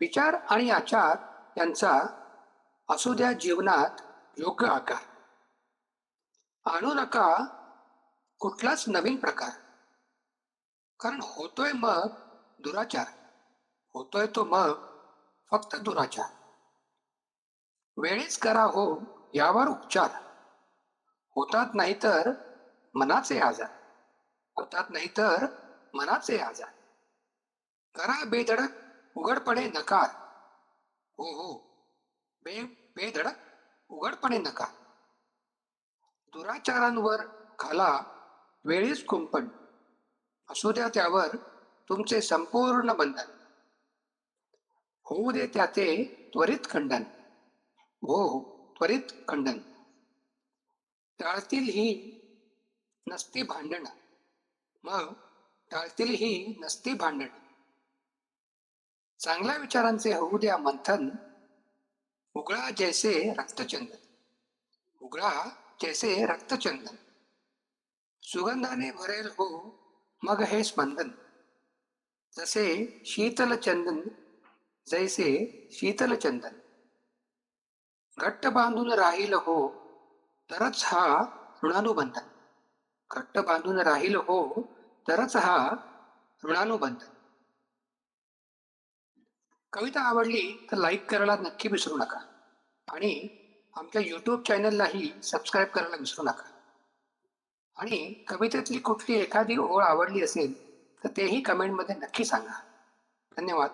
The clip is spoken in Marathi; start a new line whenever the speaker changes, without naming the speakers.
विचार आणि आचार यांचा असू द्या जीवनात योग्य आकार. आणू नका कुठलाच नवीन प्रकार. कारण होतोय मग दुराचार. होतोय तो मग फक्त दुराचार. वेळीच करा हो यावर उपचार. होतात नाही तर मनाचे आजार. होतात नाही तर मनाचे आजार. करा बेधडक उघडपणे नकार. हो हो. बे बेधडक उघडपणे नकार. दुराचारांवर खाला वेळीच कुंपण. असू द्या त्यावर तुमचे संपूर्ण बंधन. होऊ दे त्याचे त्वरित खंडन. हो हो त्वरित खंडन. टाळतील ही नसती भांडण. मग टाळतील ही नसती भांडण. चांगल्या विचारांचे होऊ द्या मंथन. उगळा जैसे रक्तचंदन. उघळा जैसे रक्तचंदन. सुगंधाने भरेल हो मग हे स्पंदन. जसे शीतल चंदन जैसे शीतल चंदन. घट्ट बांधून राहील हो तरच हा ऋणानुबंधन. घट्ट बांधून राहील हो तरच हा ऋणानुबंधन. कविता आवडली तर लाईक करायला नक्की विसरू नका. आणि आमच्या यूट्यूब चॅनललाही सबस्क्राईब करायला विसरू नका. आणि कवितेतली कुठली एखादी ओळ आवडली असेल तर तेही कमेंटमध्ये नक्की सांगा. धन्यवाद.